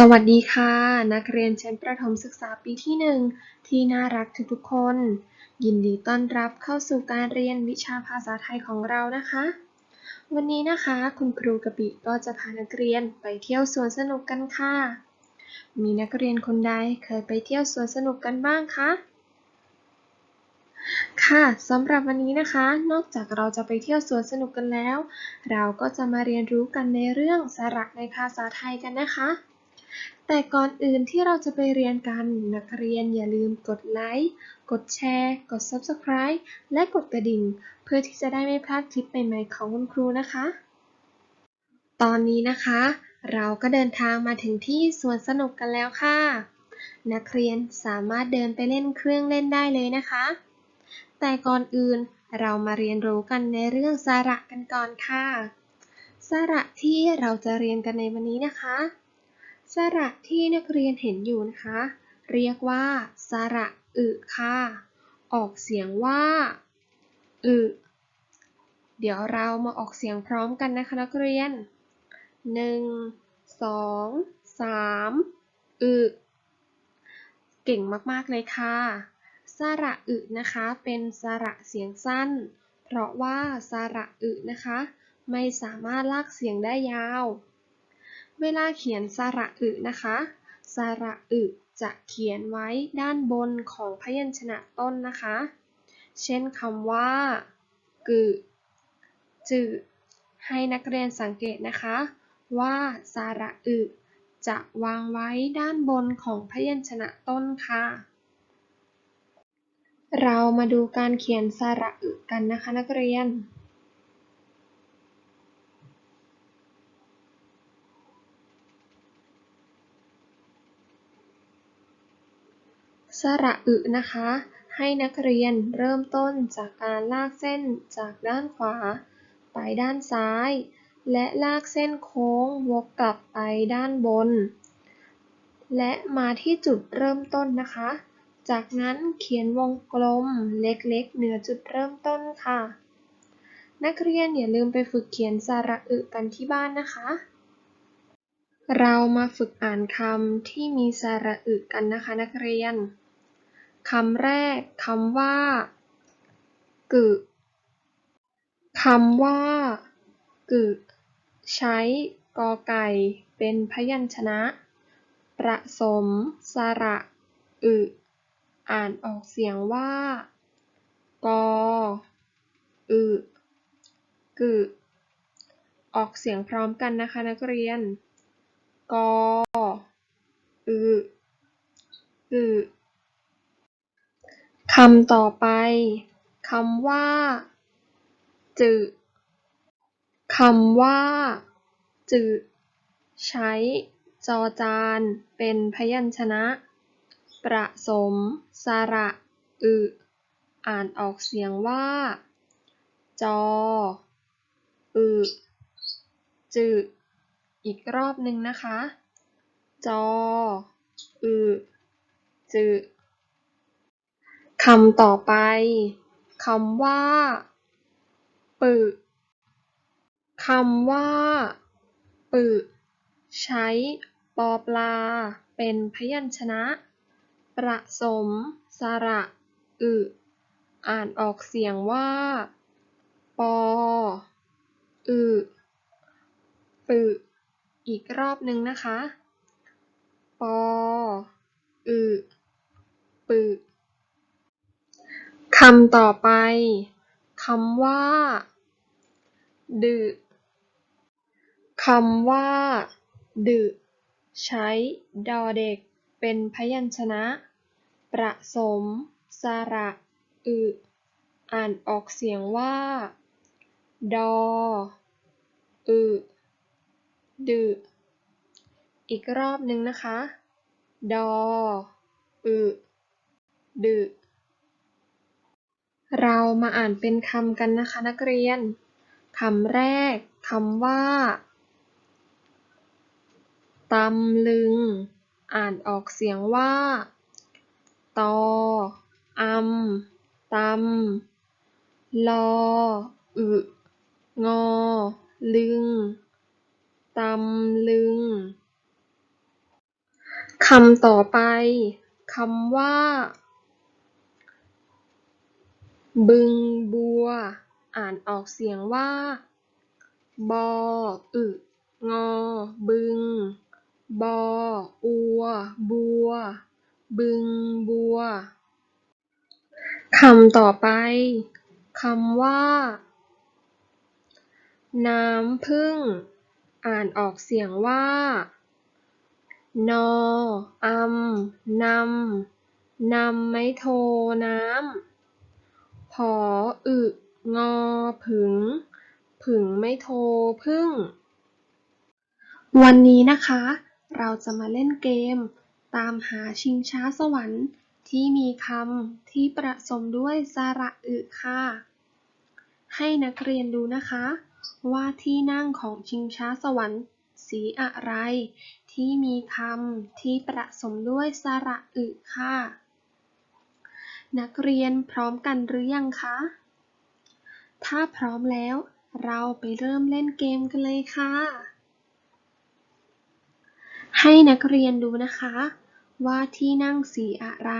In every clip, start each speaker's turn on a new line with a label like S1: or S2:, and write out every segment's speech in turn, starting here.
S1: สวัสดีค่ะ นักเรียนชั้นประถมศึกษาปีที่หนึ่งที่น่ารักทุกๆคน ยินดีต้อนรับเข้าสู่การเรียนวิชาภาษาไทยของเรานะคะ วันนี้นะคะคุณครูกะปิก็จะพานักเรียนไปเที่ยวสวนสนุกกันค่ะ มีนักเรียนคนใดเคยไปเที่ยวสวนสนุกกันบ้างคะค่ะสำหรับวันนี้นะคะ นอกจากเราจะไปเที่ยวสวนสนุกกันแล้ว เราก็จะมาเรียนรู้กันในเรื่องสระในภาษาไทยกันนะคะ แต่ก่อนอื่นที่เราจะไปเรียนกัน นักเรียนอย่าลืมกดไลค์ กดแชร์ กด Subscribe และกดกระดิ่ง เพื่อที่จะได้ไม่พลาดคลิปใหม่ๆของคุณครูนะคะ ตอนนี้นะคะ เราก็เดินทางมาถึงที่สวนสนุกกันแล้วค่ะ นักเรียนสามารถเดินไปเล่นเครื่องเล่นได้เลยนะคะ แต่ก่อนอื่นเรามาเรียนรู้กันในเรื่องสระกันก่อนค่ะ สระที่เราจะเรียนกันในวันนี้นะคะ สระที่นักเรียนเห็นอยู่นะคะ เรียกว่า สระอึค่ะ ออกเสียงว่าอึเดี๋ยวเรามาออกเสียงพร้อมกันนะคะนักเรียนหนึ่งสองสามอึเก่งมากๆเลยค่ะ สระอึนะคะเป็นสระเสียงสั้น เพราะว่าสระอึนะคะ ไม่สามารถลากเสียงได้ยาว เวลาเขียนสระอึนะคะ สระอึจะเขียนไว้ด้านบนของพยัญชนะต้นนะคะ เช่นคำว่า กึ จึให้นักเรียนสังเกตนะคะ ว่าสระอึจะวางไว้ด้านบนของพยัญชนะต้นค่ะ เรามาดูการเขียนสระอึกันนะคะนักเรียน สระอึนะคะ ให้นักเรียนเริ่มต้นจากการลากเส้นจากด้านขวา ไปด้านซ้าย และลากเส้นโค้งวกกลับไปด้านบน และมาที่จุดเริ่มต้นนะคะ จากนั้นเขียนวงกลมเล็กๆ เหนือจุดเริ่มต้นค่ะ นักเรียนอย่าลืมไปฝึกเขียนสระอึกันที่บ้านนะคะ เรามาฝึกอ่านคำที่มีสระอึกันนะคะนักเรียน คำแรกคำว่า กึคำว่า กึใช้กอไก่เป็นพยัญชนะ ประสม สระอึอ่านออกเสียงว่า กอ อึกึออกเสียงพร้อมกันนะคะนักเรียน กอ อึกึ คำต่อไป คำว่า จึคำว่า จึใช้ จอจาน เป็นพยัญชนะ ประสม สระ อึ อ่านออกเสียงว่า จอ อึ จึ อีกรอบหนึ่งนะคะ จอ อึ จึ คำต่อไป คำว่า ปึคำว่า ปึใช้ปอปลา เป็นพยัญชนะ ประสม สระ อึ อ่านออกเสียงว่า ปอ อึปึอีกรอบหนึ่งนะคะ ปอ อึ ปึ คำต่อไป คำว่า ดึ คำว่า ดึ ใช้ดอเด็ก เป็นพยัญชนะ ประสม สระอึ อ่านออกเสียงว่า ดอ อึดึ อีกรอบหนึ่งนะคะ ดอ อึ ดึ เรามาอ่านเป็นคำกันนะคะนักเรียน คำแรกคำว่าตำลึง อ่านออกเสียงว่า ตออำตำลอ อึงอ ลึง ตำลึง คำต่อไป คำว่า บึงบัว อ่านออกเสียงว่า บอ อึ งอ บึง บอ อัว บัว บึงบัว คำต่อไป คำว่า น้ำผึ้งอ่านออกเสียงว่า นออำนำนำไม้โทน้ำ อ อึ งอ ผึง ผึ่งไม่โทพึ่ง วันนี้นะคะ เราจะมาเล่นเกม ตามหาชิงช้าสวรรค์ที่มีคำที่ประสมด้วยสระอึค่ะ ให้นักเรียนดูนะคะ ว่าที่นั่งของชิงช้าสวรรค์ สีอะไร ที่มีคำที่ประสมด้วยสระอึค่ะ นักเรียนพร้อมกันหรือยังคะ ถ้าพร้อมแล้ว เราไปเริ่มเล่นเกมกันเลยค่ะ ให้นักเรียนดูนะคะ ว่าที่นั่งสีอะไร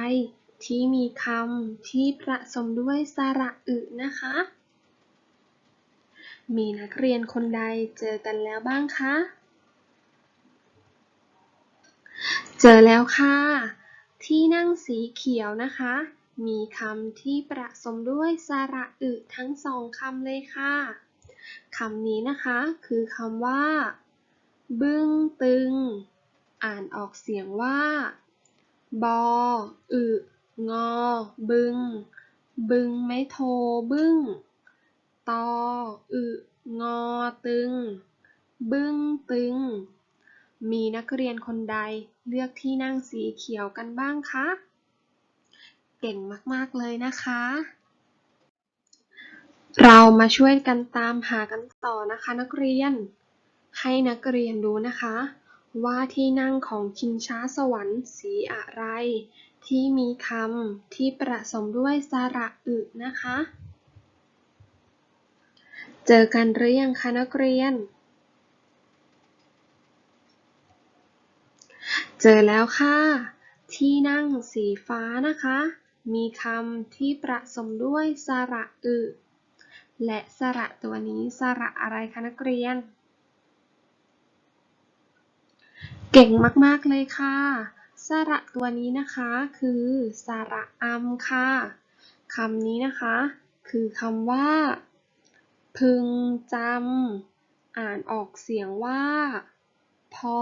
S1: ที่มีคำที่ประสมด้วยสระอึนะคะ มีนักเรียนคนใดเจอกันแล้วบ้างคะ เจอแล้วค่ะที่นั่งสีเขียวนะคะ มีคำที่ประสมด้วยสระอึทั้งสองคำเลยค่ะ คำนี้นะคะคือคำว่า บึ้งตึง อ่านออกเสียงว่า บอ อึ งอ บึง บึงไม่โทบึ้ง ตอ อึ งอ ตึง บึ้งตึง มีนักเรียนคนใดเลือกที่นั่งสีเขียวกันบ้างคะ เก่งมากๆเลยนะคะ เรามาช่วยกันตามหากันต่อนะคะนักเรียน ให้นักเรียนดูนะคะ ว่าที่นั่งของชิงช้าสวรรค์สีอะไร ที่มีคำที่ประสมด้วยสระอึนะคะ เจอกันหรือยังคะนักเรียนเจอแล้วค่ะ ที่นั่งสีฟ้านะคะ มีคำที่ประสมด้วยสระอึ และสระตัวนี้สระอะไรคะนักเรียน เก่งมากๆเลยค่ะ สระตัวนี้นะคะคือสระอำค่ะคำนี้นะคะ คือคำว่า พึงจำอ่านออกเสียงว่า พอ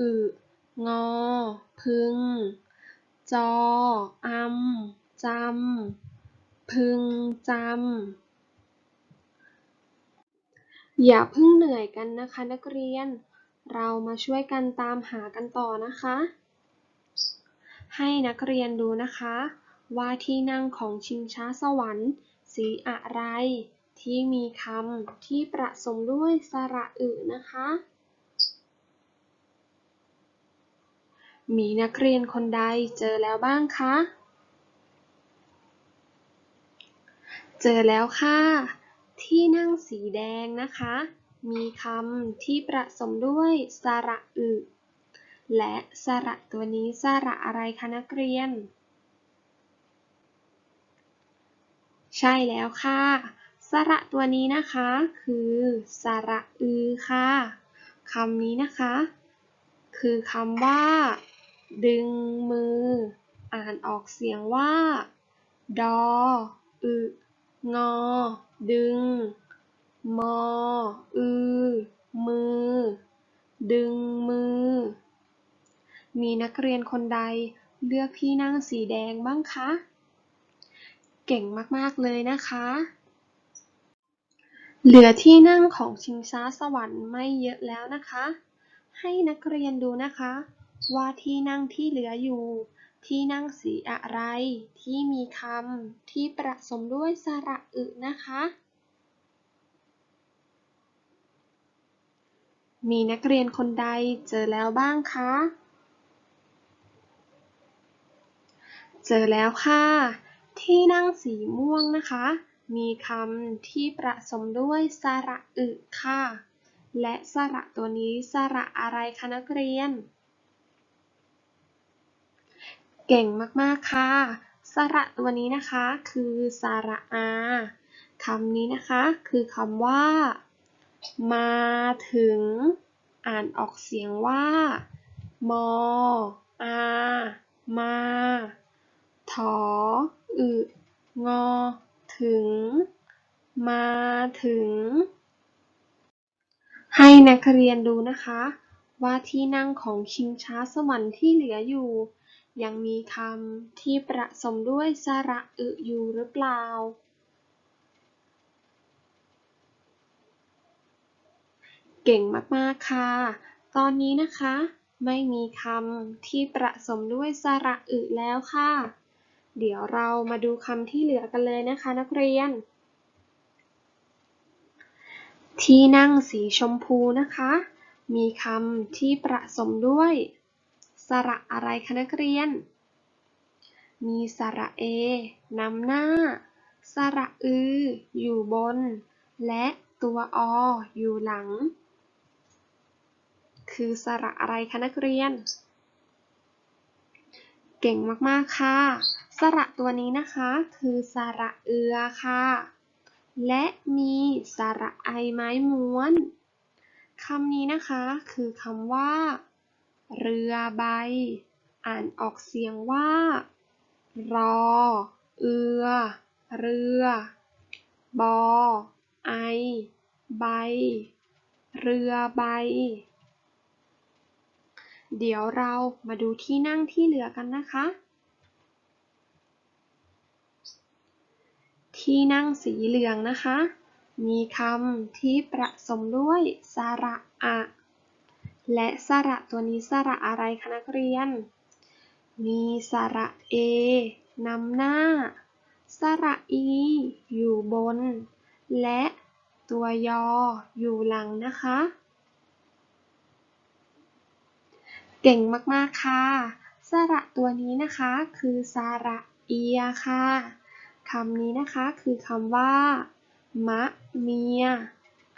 S1: อึ งอ พึง จออำจำ พึงจำ อย่าเพิ่งเหนื่อยกันนะคะนักเรียน เรามาช่วยกันตามหากันต่อนะคะ ให้นักเรียนดูนะคะ ว่าที่นั่งของชิงช้าสวรรค์ สีอะไร ที่มีคำที่ประสมด้วยสระอึนะคะ มีนักเรียนคนใดเจอแล้วบ้างคะ เจอแล้วค่ะ ที่นั่งสีแดงนะคะ มีคำที่ประสมด้วยสระอึ และสระตัวนี้สระอะไรคะนักเรียน ใช่แล้วค่ะ สระตัวนี้นะคะ คือสระอึค่ะคำนี้นะคะ คือคำว่า ดึงมือ อ่านออกเสียงว่า ดอ อึงอ ดึง มอ อือ มือ ดึงมือ มีนักเรียนคนใดเลือกที่นั่งสีแดงบ้างคะ เก่งมาก ๆ เลยนะคะ เหลือที่นั่งของชิงช้าสวรรค์ไม่เยอะแล้วนะคะ ให้นักเรียนดูนะคะ ว่าที่นั่งที่เหลืออยู่ ที่นั่งสีอะไร ที่มีคำที่ประสมด้วยสระอึนะคะ มีนักเรียนคนใดเจอแล้วบ้างคะ เจอแล้วค่ะ ที่นั่งสีม่วงนะคะ มีคำที่ประสมด้วยสระอึค่ะ และสระตัวนี้สระอะไรคะนักเรียน เก่งมาก ๆ ค่ะ สระตัวนี้นะคะคือสระอาคำนี้นะคะคือคำว่า มาถึง อ่านออกเสียงว่า มออามาถออึงอ ถึง มาถึง ให้นักเรียนดูนะคะ ว่าที่นั่งของชิงช้าสวรรค์ที่เหลืออยู่ ยังมีคำที่ประสมด้วยสระอึอยู่หรือเปล่า เก่งมากๆค่ะ ตอนนี้นะคะ ไม่มีคำที่ประสมด้วยสระอึแล้วค่ะ เดี๋ยวเรามาดูคำที่เหลือกันเลยนะคะนักเรียน ที่นั่งสีชมพูนะคะ มีคำที่ประสมด้วย สระอะไรคะนักเรียน มีสระเอนำหน้า สระอือ อยู่บน และตัวออยู่หลัง คือสระอะไรคะนักเรียน เก่งมากๆค่ะ สระตัวนี้นะคะคือสระเอือค่ะ และมีสระไอไม้ม้วนคำนี้นะคะคือคำว่า เรือใบ อ่านออกเสียงว่า รอ เอือ เรือ บอ ไอ ใบ เรือใบ เดี๋ยวเรามาดูที่นั่งที่เหลือกันนะคะ ที่นั่งสีเหลืองนะคะ มีคำที่ประสมด้วยสระอะ และสระตัวนี้สระอะไรคะนักเรียน มีสระเอนำหน้า สระอีอยู่บน และตัวยออยู่หลังนะคะ เก่งมากๆค่ะ สระตัวนี้นะคะคือสระเอียค่ะคำนี้นะคะคือคำว่ามะเมีย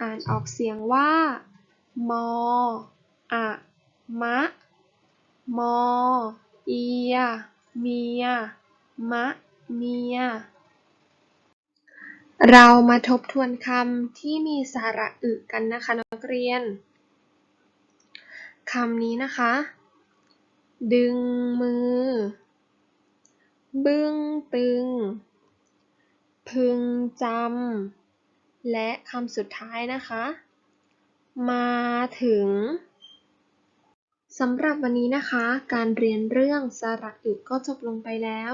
S1: อ่านออกเสียงว่า มอ อะมะ มอ เอีย เมีย มะ เมีย เรามาทบทวนคำที่มีสระอึกันนะคะนักเรียน คำนี้นะคะ ดึงมือ บึ้งตึง พึงจำ และคำสุดท้ายนะคะ มาถึง สำหรับวันนี้นะคะ การเรียนเรื่องสระอึก็จบลงไปแล้ว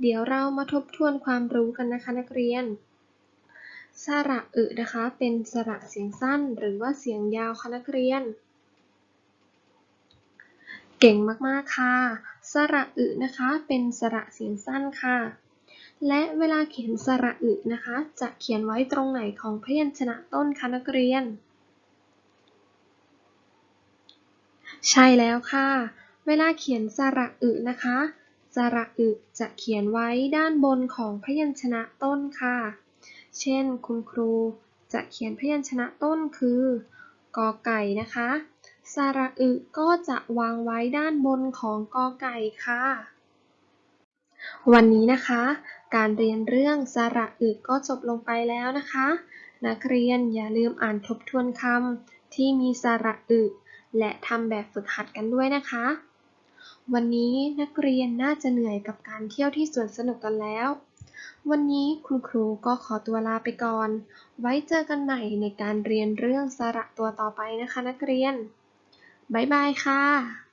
S1: เดี๋ยวเรามาทบทวนความรู้กันนะคะนักเรียน สระอึนะคะ เป็นสระเสียงสั้นหรือว่าเสียงยาวคะนักเรียน เก่งมากๆค่ะ สระอึนะคะ เป็นสระเสียงสั้นค่ะ และเวลาเขียนสระอึนะคะ จะเขียนไว้ตรงไหนของพยัญชนะต้นคะนักเรียน ใช่แล้วค่ะ เวลาเขียนสระอึนะคะ สระอึจะเขียนไว้ด้านบนของพยัญชนะต้นค่ะ เช่น คุณครูจะเขียนพยัญชนะต้นคือกอไก่นะคะ สระอึก็จะวางไว้ด้านบนของกอไก่ค่ะ วันนี้นะคะ การเรียนเรื่องสระอึก็จบลงไปแล้วนะคะ นักเรียนอย่าลืมอ่านทบทวนคำที่มีสระอึ และทำแบบฝึกหัดกันด้วยนะคะ วันนี้นักเรียนน่าจะเหนื่อยกับการเที่ยวที่สวนสนุกกันแล้ว วันนี้คุณครูก็ขอตัวลาไปก่อน ไว้เจอกันใหม่ในการเรียนเรื่องสระตัวต่อไปนะคะนักเรียน บ๊ายบายค่ะ